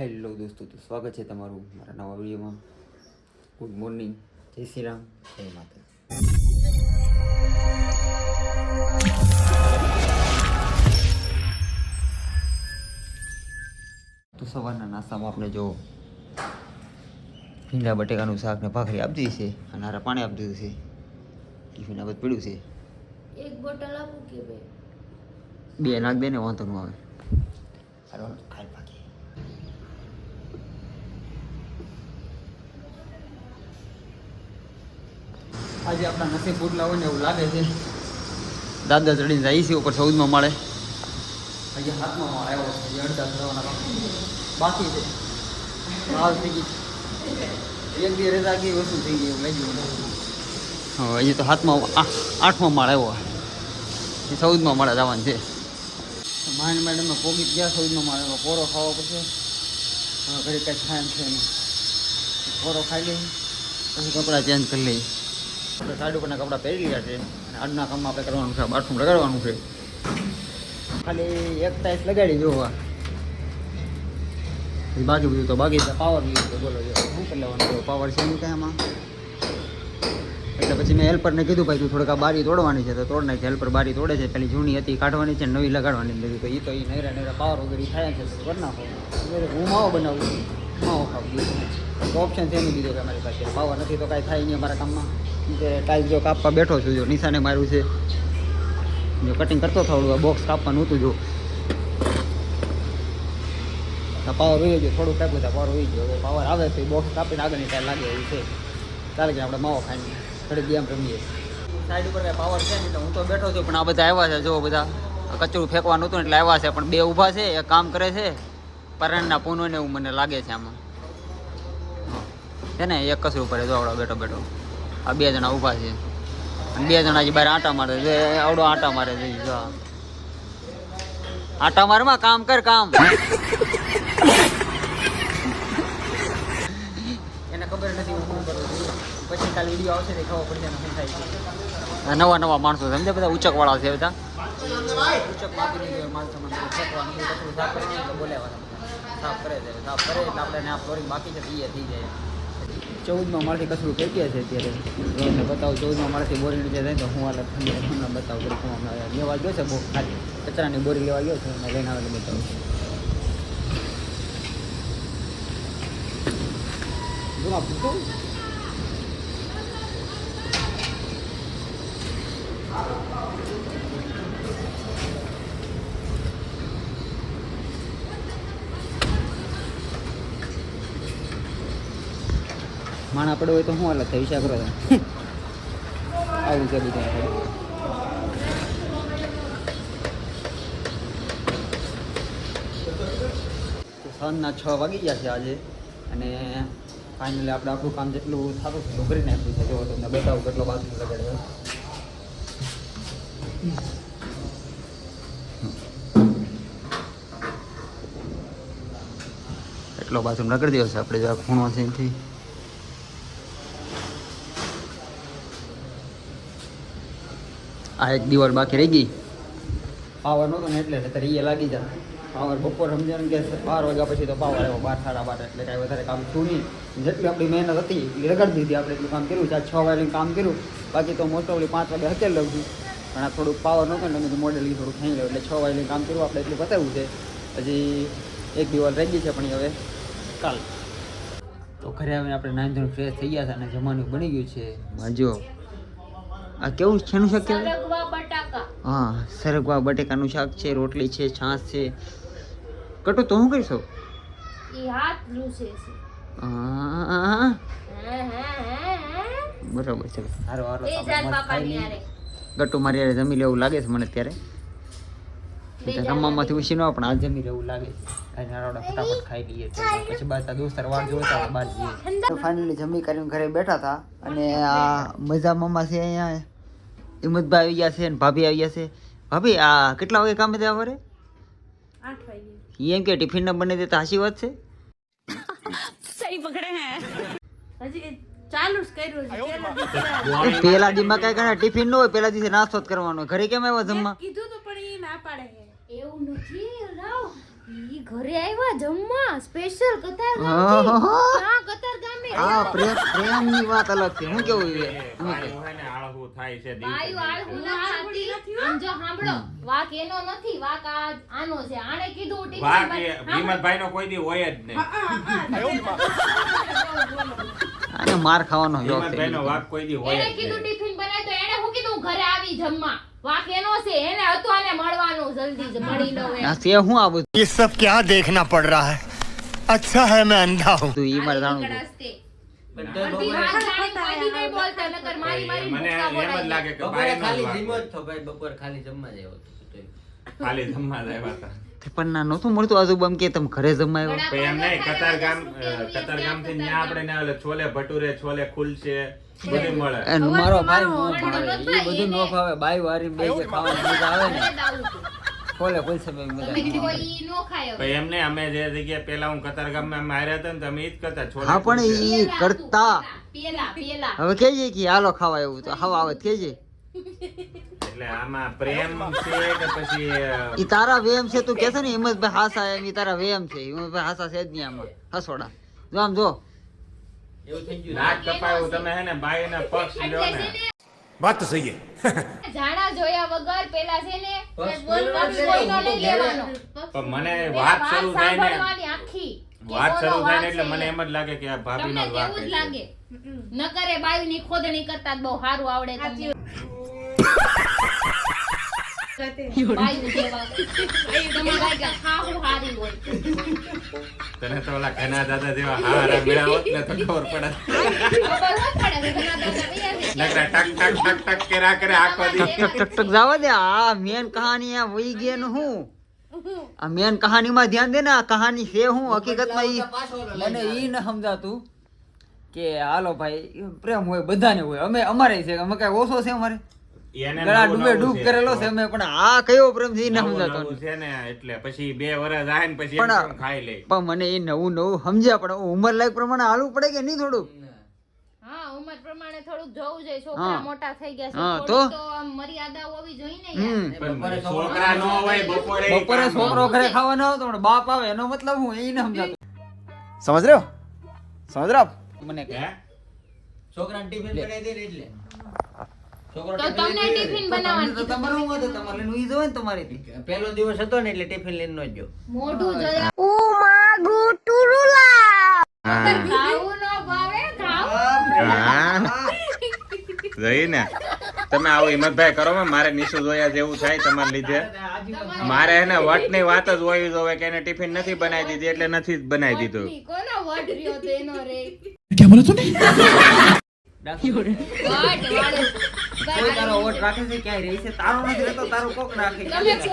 Hello દોસ્તો તો સ્વાગત છે તમારું મારા નવા વિડીયોમાં. ગુડ મોર્નિંગ જય શ્રી રામ. જય માતા તો સવારના નાસ્તામાં આપણે જો ભીંડા બટેકાનું શાક ને ભાખરી આપી દીધી છે અને હારા પાણી આપી દીધું છે. ટિફિન આ પીડ્યું છે. એક બોટલ આપું કે બે? નાખ દે ને વાંધો ન આવે હાલો ખાઈ પાકી આજે આપણા નસીબ ફૂટલા હોય ને એવું લાગે છે. દાદા ચડીને જાય છે, ઉપર ચૌદમાં મળે. હજી હાથમાં માળ આવ્યો અડધા થવાના બાકી. છે. હાલ થઈ ગઈ એક બે રેતા ગઈ વસ્તુ થઈ ગઈ લાગ્યું. હજી તો હાથમાં આઠમા માળ આવ્યો એ ચૌદમાં માળે જવાનું છે. માઇન્ડ મેડમમાં પોગી ગયા ચૌદમાં માળે. પોરો ખાવો પડશે. ઘરે કાંઈ ખાય એમ છે પોરો ખાઈ લઈ પછી કપડાં ચેન્જ કરી લઈએ આપણે સાઈડ ઉપરના કપડાં પહેરી લીધા છે અને આજના કામમાં આપણે કરવાનું છે, બાથરૂમ લગાડવાનું છે. ખાલી એક ટાઈસ લગાડી જોવા. પછી બાકી બધું તો બાકી પાવર લીધું છે બોલો શું કરી લેવાનું પાવર છે નહીં કાંઈ આમાં? એટલે પછી મેં હેલ્પરને કીધું, ભાઈ, તું થોડીક બારી તોડવાની છે. તો તોડ નાખી હેલ્પર બારી તોડે છે, પેલી જૂની હતી, કાઢવાની છે નવી લગાડવાની લીધી તો એ તો એ નૈરા નૈરા પાવર વગેરે થાય છે, તો કરી નાખો. હું માવો બનાવું. તો ઓપ્શન છે નહીં બીજો કે અમારી પાસે. પાવર નથી તો કાંઈ થાય નહીં અમારા કામમાં. કે ટાઈપ જો કાપવા બેઠો છું, જો નિશાને માર્યું છે. જો કટિંગ કરતો થોડું બોક્સ કાપવાનું હતું જો. પાવર હોય ગયો થોડું કાપ્યું હતા પાવર હોય ગયો પાવર આવે તો બોક્સ કાપીને આગળની ટાઈમ લાગે એવું છે. ચાલે કે આપણે માવો ખાઈને થોડી ગેમ રમીએ. સાઈડ ઉપર કાંઈ પાવર છે નહીં તો હું તો બેઠો છું, પણ આ બધા આવ્યા છે, જો બધા. કચરું ફેંકવાનું હતું એટલે આવ્યા છે, પણ બે ઊભા છે એ કામ કરે છે. પરણના પૂનો ને એવું મને લાગે છે આમાં. છે ને એક કસરું પડે જો આવડો બેઠો બેઠો. આ બે જણા ઊભા છે. અને બે જણા જે બહાર આટા મારે છે. આવડો આટા મારે છે જો. આટા મારમાં કામ કર કામ. એને ખબર નથી હું શું કરું પછી કાલે વીડિયો આવશે ને ખબર શું થાય છે. નવા નવા માણસો સમજે બધા? ઉચક વાળા છે બધા. ઉચક માપી કચરું સાફ કરી સાફ કરે છે સાફ કરે એટલે આપણે આ ફ્લોરિંગ બાકી છે એ થઈ જાય. ચૌદમાં માળથી કચરું ફેંકીએ છે અત્યારે. તમને બતાવું, ચૌદમાં માળથી બોરી નીચે જાય તો હું આ ઠંડી તમને બતાવું કે હું લેવા ગયો છે બહુ ખાલી. કચરાની બોરી લેવા ગયો છે અને લઈને આવેલો બતાવું છું. જો આ પૂછો માણા પડ્યો હોય તો શું હાલત થઈ વિચાર કરો આવું છે બધું સાંજના છ વાગી ગયા છે આજે. અને ફાઇનલી આપણે આપણું કામ જેટલું થતું છે કરી નાખ્યું છે. જો તમને બતાવું કેટલો બાથરૂમ લગાડ્યો એટલો બાથરૂમ રગડી દેવો છે આપણે, જો ખૂણો છે એથી. આ એક દિવાલ બાકી રહી ગઈ. પાવર નહોતો ને એટલે અત્યારે એ લાગી જાય પાવર બપોર સમજાણ કે બાર વાગ્યા પછી તો પાવર આવ્યો બાર સાડા બાર એટલે કાંઈ વધારે કામ થયું નહીં. જેટલી આપણી મહેનત હતી એ રગડ દીધી આપણે એટલું કામ કર્યું. છે આ છ વાગે કામ કર્યું. બાકી તો મોટોલી પાંચ વાગે હકેલ લઉં છું. પણ આ થોડુંક પાવર નહોતો ને તમે મોડેલ થોડું ખાઈ લો એટલે છ વાગે કામ કર્યું આપણે એટલું બતાવ્યું છે. હજી એક દિવાલ રહી ગઈ છે પણ હવે કાલ. તો ઘરે આવીને આપણે ધોરણ ફ્રેશ થઈ ગયા છે અને જમવાનું બની ગયું છે. જો આ કેવું છેનું શાક કહેવાય? હા સરગવા બટેકાનું શાક છે રોટલી છે છાશ છે. કટુ તો શું કરીશો બરાબર હાથ છે. હારો હારો. હારે. મારી હારે જમી લેવું લાગે છે મને અત્યારે. રમવામાંથી ઉછી ન પણ આ જમી રહેવું લાગે ખાઈને ફટાફટ ખાઈ લઈએ પછી બાદ દોસ્તાર વાર જોતા બહાર જઈએ. ફાઇનલી જમી કરીને ઘરે બેઠા હતા. અને આ મજા મમ્મા છે અહીંયા. હિંમતભાઈ આવી ગયા છે અને ભાભી આવી ગયા છે. ભાભી આ કેટલા વાગે કામે ત્યાં વરે આઠ વાગે. એમ કે ટિફિન ના બને દેતા હાસી વાત છે? હજી ચાલુ જ કર્યું છે પેલા દિવસે. પેલા દીમાં કઈ કરે ટિફિન ન હોય પેલા દિવસે નાસ્તો જ કરવાનો ઘરે કેમ આવ્યા જમવા? કીધું તો પણ એ ના પાડે એવું નથી ઈ ઘરે આવ્યા જમવા સ્પેશિયલ કતાર ગામ હા, હા. હા કતાર ગામે. આ પ્રેમ પ્રેમની વાત અલગ છે. હું કેવું છે હું બાયું કેવું? હોય ને આળહું થાય છે વાયુ દિવસે. નથી આમ જો સાંભળો વાક એનો નથી વાક આ આનો છે. આણે કીધું. વિમલભાઈ નો કોઈ દી હોય જ નહીં. આને માર ખાવાનો શોખ છે. નો વાક કોઈ દી હોય એને કીધું ટિફિન બનાય તો એને હું કીધું? ઘરે આવી જમવા. વાક એનો છે એને હતું આને મળવાનું જલ્દી જ મળી લો એમ. આ છે હું આ બધું ये सब क्या देखना पड़ रहा है अच्छा है मैं अंधा हूँ ઈ મારે જાણવું છે. કડાશ તે. બધી વાત જાણી કોઈ દી નહીં બોલતા નકર મારી મારી મને મુક્કા એમ જ બોલાય. લાગે કે બપોરે બાયનો ખાલી વાઘ ધીમો હોય. જ થયો ભાઈ બપોરે ખાલી જમવા જ આવ્યો હતો તો. ખાલી જમવા જ આવ્યા હતા તે પણ ના નહોતું મળતું આજુબાજુ કે તમે ઘરે જમવા આવ્યો વડાપાવ પણ એમ નહીં ન કતાર ખાય ગામ તો શું કેવું? કતાર ગામ થી કતાર ત્યાં આપણે ને ઓલે છોલે ભટુરે છોલે કુલચે બધું મળે. અને મારો ભાઈ નો ભાવે. ભાઈ બધું નો ભાવે બાઈ વારી બે જે ખાવાની મજા આવે ને. ખોલે ખોલશે બે મજા તમે કોઈ ઈ નો ખાય હવે. પણ એમ નહીં અમે જે જગ્યાએ પેલા હું કતાર ગામમાં માર્યા હતા ને તમે ઈ જ કરતા છોલે હા પણ. ઈ કરતા. હતું, પેલા પેલા હવે કેજે કે હાલો ખાવા એવું તો. હવા આવે કેજે એટલે આમાં પ્રેમ છે કે પછી ઈ તારા વેમ છે તું કેસે ને હિંમતભાઈ હાસા એમ ઈ તારા વેમ છે. હિંમતભાઈ હાસા છે જ નહીં આમાં. હસોડા. જો આમ જો. તમે હે ને બાઈ ને. ને. વાત તો સહી જાણા જોયા વગર પેલા છે ને પણ મને વાત શરૂ થાય ને. આખી વાત શરૂ થાય ને એટલે મને એમ જ લાગે કે આ ભાભી નો વાત તમને લાગે. નકરે બાઈ ની ખોદણી કરતા બહુ સારું આવડે તમને. તને તો ઓલા ઘના દાદા જેવા હારા મેળા હોત ને તો ખબર પડે. જવા દે. આ મેન કહાની આ વહી ગયા ને હું. આ મેન કહાનીમાં ધ્યાન દે ને આ કહાની છે હું હકીકતમાં ઈ. મને ઈ ન સમજાતું કે હાલો ભાઈ પ્રેમ હોય બધાને હોય. અમે અમારે છે અમે કઈ ઓછો છે અમારે? ગળા ડૂબે ડૂબ કરેલો છે અમે પણ આ કયો પ્રેમ સમજાતો પણ મને એ નવું નવું સમજ્યા પણ ઉંમર લાયક પ્રમાણે હાલવું પડે કે નહીં થોડું હા ઉંમર તો? બપોરે છોકરો ઘરે ખાવાનો આવતો પણ બાપ આવે એનો મતલબ હું એ ન સમજાતો. સમજ રહ્યો? સમજ રહ્યો? મને કે ને દિવસ હતો ને એટલે ટિફિન લઈને નો જ. ખાવું ન ભાવે ખાવ. ને. તમે આવું હિંમતભાઈ કરો ને મારે નિશુ જોયા જેવું થાય તમારા લીધે. મારે એને વટની વાત જ હોય હવે કે એને ટિફિન નથી બનાવી દીધી એટલે નથી જ બનાવી દીધું. કોનો વટ રહ્યો તો એનો રે. વટ વાળો. કોઈ તારો વોટ રાખે છે ક્યાંય રહી છે? તારો નથી રહેતો તારો કોક રાખે.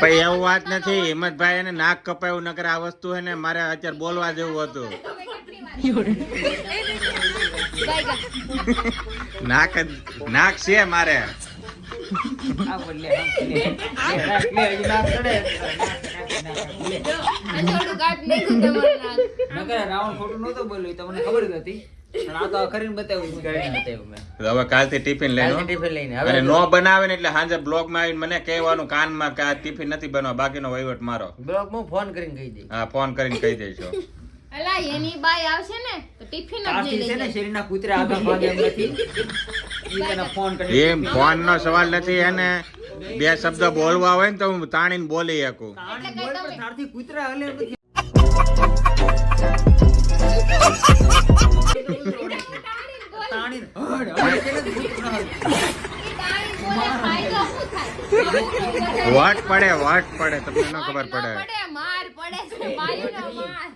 તમે એવું વાત નથી. હિંમતભાઈ એને નાક કપાયું નકર આ વસ્તુ મારે અત્યારે બોલવા જેવું હતું. નાક જ નાક છે મારે. રાવણ ખોટું નતો બોલ્યું, તમને ખબર જ હતી. પણ આ તો કરીને બતાવ્યું કરીને બતાવ્યું મેં. હવે કાલથી ટિફિન લઈને ટિફિન લઈને હવે નો બનાવે ને એટલે સાંજે બ્લોગમાં આવીને મને કહેવાનું કાનમાં કે ટિફિન નથી બનવા બાકીનો વહીવટ મારો. બ્લોગમાં ફોન કરીને કહી દઈ હા ફોન કરીને કહી દેજો અલા એની બાઈ આવશે ને તો ટિફિન જ કાશી નહીં ને જાય. કૂતરા આગળ ભાગે એમ નથી. ફોન કરી એમ ફોન નો સવાલ નથી એને બે શબ્દ બોલવા હોય ને તો હું તાણીને બોલી શકું. તાણી બોલ પણ તારથી કૂતરા હલે વટ પડે વાટ પડે તમને ન ખબર પડે. પડે, માર પડે માર.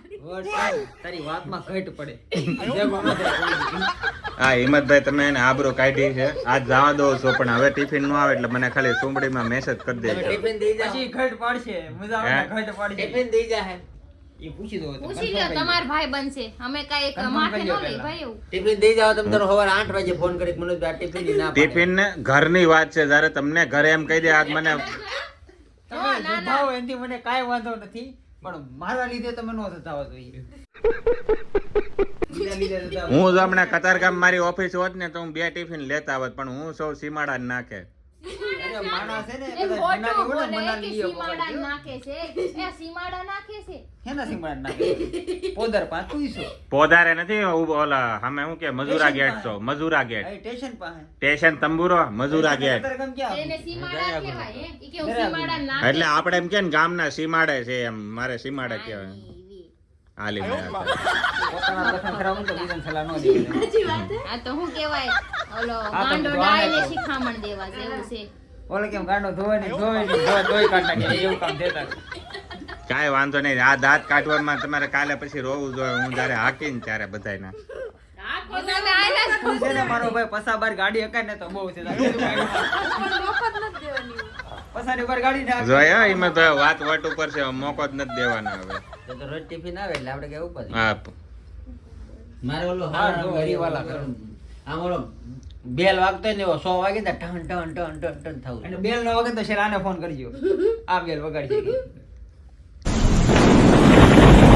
તારી વાતમાં ઘટ પડે જે ગમે તે બોલી. હા હિંમતભાઈ તમે એને આબરો કાઢી છે. આજ જવા દો છો પણ હવે ટિફિન નો આવે એટલે મને ખાલી સુમડીમાં મેસેજ કરી દેજો. ટિફિન દઈ જા. પછી ઘટ પડશે. મજા આવે ઘટ પડશે. ટિફિન દઈ જા હે ઈ પૂછી દો પૂછી લ્યો તમાર ભાઈ બનશે. અમે કાઈ એક માથે નો લઈ ભાઈ એવું. ટિફિન દઈ જાવ તમે તારો સવારે આઠ વાગે ફોન કરી મને આ ટિફિન ના પાડે. ટિફિન ને ઘરની વાત છે જયારે તમને ઘરે એમ કહી દે આજ મને તમે જતાવો એનાથી મને કાઈ વાંધો નથી પણ મારા લીધે તમે નો થતા જોઈએ બીજા હું જો હમણાં કતારગામ મારી ઓફિસ હોત ને તો હું બે ટિફિન લેતા આવત પણ હું સૌ સીમાડા જ નાખે. એટલે માણસ છે ને કદાચ ખોટું મનાલી હોય ને, બોલે કે સીમાડા નાખે છે. એ સીમાડા નાખે છે. હેના સિંગડા નાખે પોદર નથી ઊભો ઓલા અમે શું કે મજૂરા ગેટ છો? મજૂરા ગેટ. સ્ટેશન પાસે. સ્ટેશન તંબુરો મજૂરા ગેટ. અત્યારે કેમ ક્યાં એને સીમાડા કહેવાય કે સીમાડા નાખે. એટલે આપણે એમ કે ને ગામના સીમાડે છે એમ મારે સીમાડે કહેવાય. દેવી. આ તો હું કહેવાય ઓલો ગાંડો ડાયને શિખામણ દેવા જેવું છે. ઓલે કેમ ગાંડો ધોવે ને ધોવે ને કાઢ નાખે એવું કામ દેતા કાંઈ વાંધો નહીં આ દાંત કાઢવામાં તમારે કાલે પછી રોવું જોઈએ હું જ્યારે હાકીને ત્યારે બધાયના. મારો ભાઈ પસા બાર ગાડી હકાય ને તો બહુ છે. પસાની ગાડી એમાં તો વાત વટ ઉપર છે મોકો જ નથી દેવાનો હવે. તો રોજ ટિફિન આવે એટલે આપણે કેવું પડે હા. મારે ઓલો હા, હાર જો ગરીવાલા આમ ઓલો બેલ વાગતો ને સો વાગે ને ટન ટન ટન ટન ટન થવું અને બેલ ન વગર તો શેર આને ફોન કરજો. આ બેલ વગાડી.